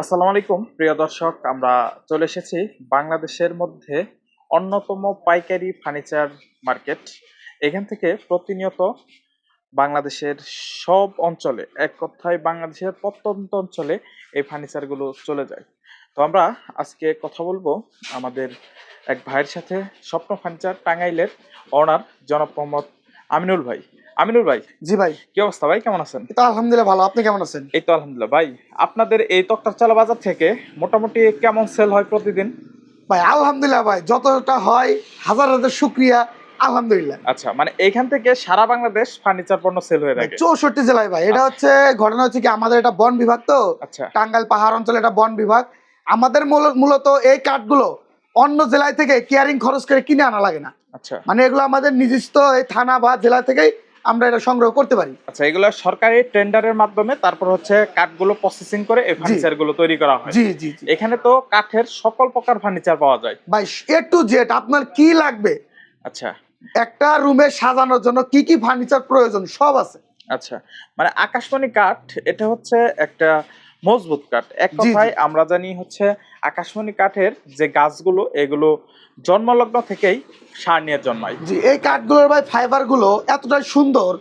আসসালামু আলাইকুম, প্রিয় দর্শক, আমরা চলে এসেছি বাংলাদেশের মধ্যে অন্যতম পাইকারি ফার্নিচার মার্কেট। এখান থেকে প্রতিনিয়ত বাংলাদেশের সব অঞ্চলে, এক কথায় বাংলাদেশের প্রত্যন্ত অঞ্চলে এই ফার্নিচারগুলো চলে যায়। তো আমরা আজকে কথা বলব আমাদের এক ভাইয়ের সাথে স্বপ্ন ফার্নিচার টাঙ্গাইলের অনার জনাব আমিনুল ভাই। আমিনুল ভাই? জি ভাই। কি অবস্থা ভাই? কেমন আছেন? তো আলহামদুলিল্লাহ ভালো। আপনি কেমন আছেন? এই তো আলহামদুলিল্লাহ। ভাই আপনাদের এই তক্তারচালা বাজার থেকে মোটামুটি কেমন সেল হয় প্রতিদিন? ভাই আলহামদুলিল্লাহ ভাই যতটা হয় হাজার হাজার শুক্রিয়া আলহামদুলিল্লাহ। আচ্ছা মানে এইখান থেকে সারা বাংলাদেশ ফার্নিচার পণ্য সেল হয়ে থাকে। চৌষট্টি জেলায় ভাই। এটা হচ্ছে ঘটনা হচ্ছে কি আমাদের এটা বন বিভাগ তো? আচ্ছা। টাঙ্গাইল পাহাড় অঞ্চলে এটা বন বিভাগ। আমাদের মূল- মূলত এই কাঠগুলো অন্য জেলায় থেকে কেয়ারিং খরচ করে কিনে আনা লাগে না। আচ্ছা। মানে এগুলো আমাদের নিজস্ব এই থানা বা জেলা থেকেই আমরা এটা সংগ্রহ করতে পারি। আচ্ছা এগুলো সরকারি টেন্ডারের মাধ্যমে তারপর হচ্ছে কাঠগুলো প্রসেসিং করে এই ফার্নিচারগুলো তৈরি করা হয়। জি জি এখানে তো কাঠের সকল প্রকার ফার্নিচার পাওয়া যায়। ভাই এ টু জেড আপনার কি লাগবে? আচ্ছা। একটা রুমে সাজানোর জন্য কি কি ফার্নিচার প্রয়োজন সব আছে। আচ্ছা মানে আকাশমণি কাঠ এটা হচ্ছে একটা মজবুত কাঠ। এক। কথায় আমরা জানি হচ্ছে আকাশমণি কাঠের যে গাছগুলো এগুলো জন্মলগ্ন থেকেই সার নিয়ে জন্মায়। জি এই কাঠগুলোর ভাই ফাইবারগুলো এতটাই সুন্দর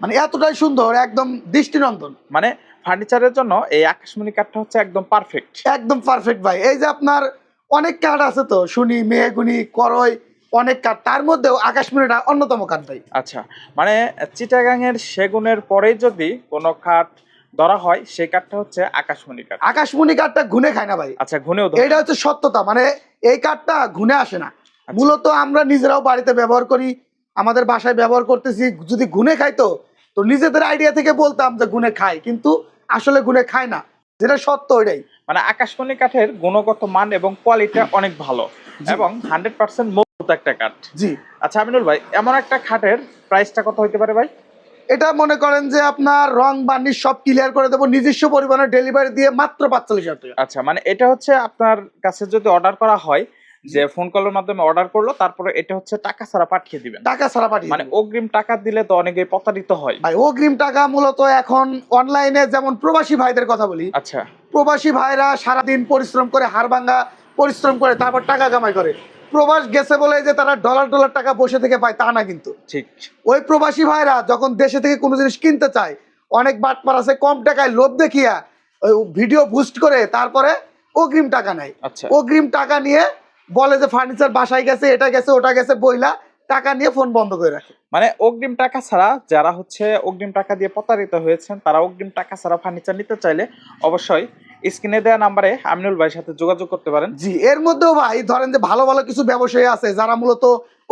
মানে এতটাই সুন্দর একদম দৃষ্টিনন্দন। মানে ফার্নিচারের জন্য এই আকাশমণি কাঠটা হচ্ছে একদম পারফেক্ট একদম পারফেক্ট ভাই। এই যে আপনার অনেক কাঠ আছে তো শুনি মেহগুনি করই অনেক কাঠ। তার মধ্যেও আকাশমণিটা অন্যতম কাঠ ভাই। আচ্ছা মানে চিটাগাং এর সেগুনের পরেই যদি কোনো কাঠ ধরা হয় সেই কাঠটা হচ্ছে আকাশমণি কাঠ। আকাশমণি কাঠটা ঘুনে খায় না ভাই। আচ্ছা ঘুনেও এটা হচ্ছে সত্যতা মানে এই কাঠটা ঘুনে আসে না। আচ্ছা। মূলত আমরা নিজেরাও বাড়িতে ব্যবহার করি আমাদের বাসায় ব্যবহার করতেছি যদি গুনে খাইতো তো নিজেদের আইডিয়া থেকে বলতাম যে গুনে খাই কিন্তু আসলে গুনে খায় না। যেটা সত্য ওইটাই। মানে আকাশমণি কাঠের গুণগত মান এবং কোয়ালিটি অনেক ভালো। এবং হান্ড্রেড পার্সেন্ট মজবুত একটা কাঠ। জি। আচ্ছা আমিনুল ভাই এমন একটা খাটের প্রাইসটা কত হইতে পারে ভাই? এটা মনে করেন যে আপনার রং বার্নিশ সব ক্লিয়ার করে দেবো। নিজস্ব পরিমাণে ডেলিভারি দিয়ে মাত্র পাঁচচল্লিশ হাজার টাকা। আচ্ছা মানে এটা হচ্ছে আপনার কাছে যদি অর্ডার করা হয় যে ফোন কলের মাধ্যমে অর্ডার করল তারপরে এটা হচ্ছে টাকা ছাড়া পাঠিয়ে দিবেন। টাকা ছাড়া পাঠিয়ে মানে অগ্রিম টাকা দিলে তো অনেকে প্রতারিত হয়। ভাই অগ্রিম টাকা মূলত এখন অনলাইনে যেমন প্রবাসী ভাইদের কথা বলি আচ্ছা। প্রবাসী ভাইরা সারাদিন পরিশ্রম করে হাড়ভাঙ্গা পরিশ্রম করে তারপর টাকা কামাই করে। প্রবাস গেছে বলে যে তারা ডলার ডলার টাকা বসে থেকে পায় তা না কিন্তু। ঠিক। ওই প্রবাসী ভাইরা যখন দেশে থেকে কোনো জিনিস কিনতে চায় অনেক বাটপার আছে কম টাকায় লোভ দেখিয়া ওই ভিডিও বুস্ট করে তারপরে অগ্রিম টাকা নেয়। আচ্ছা। অগ্রিম টাকা নিয়ে বলে যে ফার্নিচার বাসায় গেছে এটা গেছে ওটা গেছে বইলা টাকা নিয়ে ফোন বন্ধ করে রাখে। মানে অগ্রিম টাকা ছাড়া যারা হচ্ছে অগ্রিম টাকা দিয়ে প্রতারিত হয়েছেন তারা অগ্রিম টাকা ছাড়া ফার্নিচার নিতে চাইলে অবশ্যই স্ক্রিনে দেওয়া নাম্বারে আমিনুল ভাইয়ের সাথে যোগাযোগ করতে পারেন। জি এর মধ্যেও ভাই ধরেন যে ভালো ভালো কিছু ব্যবসায়ী আছে যারা মূলত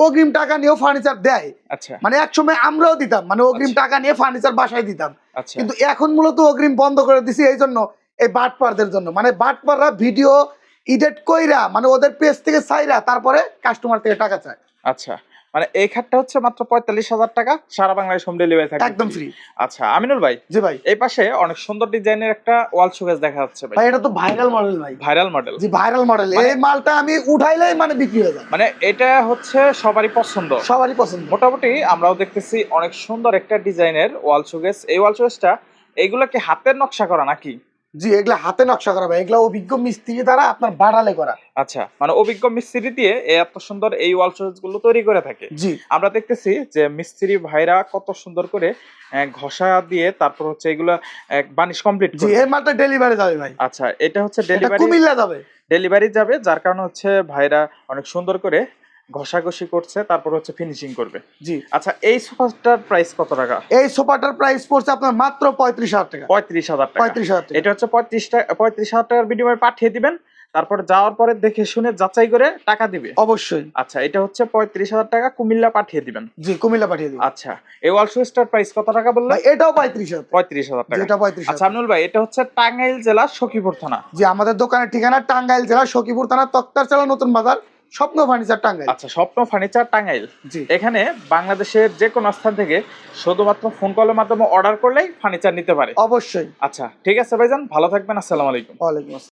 অগ্রিম টাকা নিয়েও ফার্নিচার দেয়। আচ্ছা। মানে এক সময় আমরাও দিতাম মানে অগ্রিম আচ্ছা। টাকা নিয়ে ফার্নিচার বাসায় দিতাম। আচ্ছা। কিন্তু এখন মূলত অগ্রিম বন্ধ করে দিছি এই জন্য এই বাটপারদের জন্য। মানে বাটপাররা ভিডিও এডিট কইরা মানে ওদের পেজ থেকে চাইরা তারপরে কাস্টমার থেকে টাকা চায়। আচ্ছা। মানে এই খাটটা হচ্ছে মাত্র পঁয়তাল্লিশ হাজার টাকা সারা বাংলাদেশ হোম ডেলিভারি থাকে একদম ফ্রি আচ্ছা আমিনুল ভাই জি ভাই। এই পাশে অনেক সুন্দর ডিজাইনের একটা ওয়াল শোকেস দেখা যাচ্ছে ভাই। এটা তো ভাইরাল মডেল ভাই। ভাইরাল মডেল জি ভাইরাল মডেল মানে- এই মালটা আমি উঠাইলেই মানে বিক্রি হয়ে যায়। মানে এটা হচ্ছে সবারই পছন্দ। সবারই পছন্দ। মোটামুটি আমরাও দেখতেছি অনেক সুন্দর একটা ডিজাইনের ওয়াল শোকেস এই ওয়াল শোকেসটা এইগুলো কি হাতের নকশা করা নাকি? জি এগুলা হাতে নকশা করা ভাই এগুলা অভিজ্ঞ মিস্ত্রি দ্বারা আপনার বাড়ালে করা। আচ্ছা মানে অভিজ্ঞ মিস্ত্রি দিয়ে এই এত সুন্দর এই ওয়াল শোকেসগুলো তৈরি করে থাকে। জি। আমরা দেখতেছি যে মিস্ত্রি ভাইরা কত সুন্দর করে ঘষা দিয়ে তারপর হচ্ছে এগুলো বানিশ কমপ্লিট জি এই মালটা ডেলিভারি যাবে ভাই। আচ্ছা এটা হচ্ছে ডেলিভারি কুমিল্লা যাবে। ডেলিভারি যাবে যার কারণে হচ্ছে ভাইরা অনেক সুন্দর করে ঘষাঘষি করছে তারপর হচ্ছে ফিনিশিং করবে। জি। আচ্ছা এই সোফাটার প্রাইস কত টাকা? এই সোফাটার প্রাইস পড়ছে আপনার মাত্র পঁয়ত্রিশ হাজার টাকা। পঁয়ত্রিশ হাজার টাকা। পঁয়ত্রিশ হাজার এটা হচ্ছে পঁয়ত্রিশ টাকা পঁয়ত্রিশ হাজার টাকার বিনিময়ে পাঠিয়ে দিবেন তারপর যাওয়ার পরে দেখে শুনে যাচাই করে টাকা দিবে। অবশ্যই। আচ্ছা এটা হচ্ছে পঁয়ত্রিশ হাজার টাকা কুমিল্লা পাঠিয়ে দিবেন। জি কুমিল্লা পাঠিয়ে দিই আচ্ছা এই ওয়াল সুইচটার প্রাইস কত টাকা বললেন? এটাও পঁয়ত্রিশ হাজার টাকা। পঁয়ত্রিশ হাজার টাকা। যেটা পঁয়ত্রিশ আচ্ছা আমিনুল ভাই এটা হচ্ছে টাঙ্গাইল জেলা সখীপুর থানা। জি আমাদের দোকানের ঠিকানা টাঙ্গাইল জেলা সখীপুর থানা তক্তার চালা নতুন বাজার। স্বপ্ন ফার্নিচার টাঙ্গাইল। আচ্ছা স্বপ্ন ফার্নিচার টাঙ্গাইল। জি। এখানে বাংলাদেশের যে কোনো স্থান থেকে শুধুমাত্র ফোন কলের মাধ্যমে অর্ডার করলেই ফার্নিচার নিতে পারে। অবশ্যই। আচ্ছা ঠিক আছে ভাইজান ভালো থাকবেন আসসালামু আলাইকুম। ওয়ালাইকুম আসসালাম।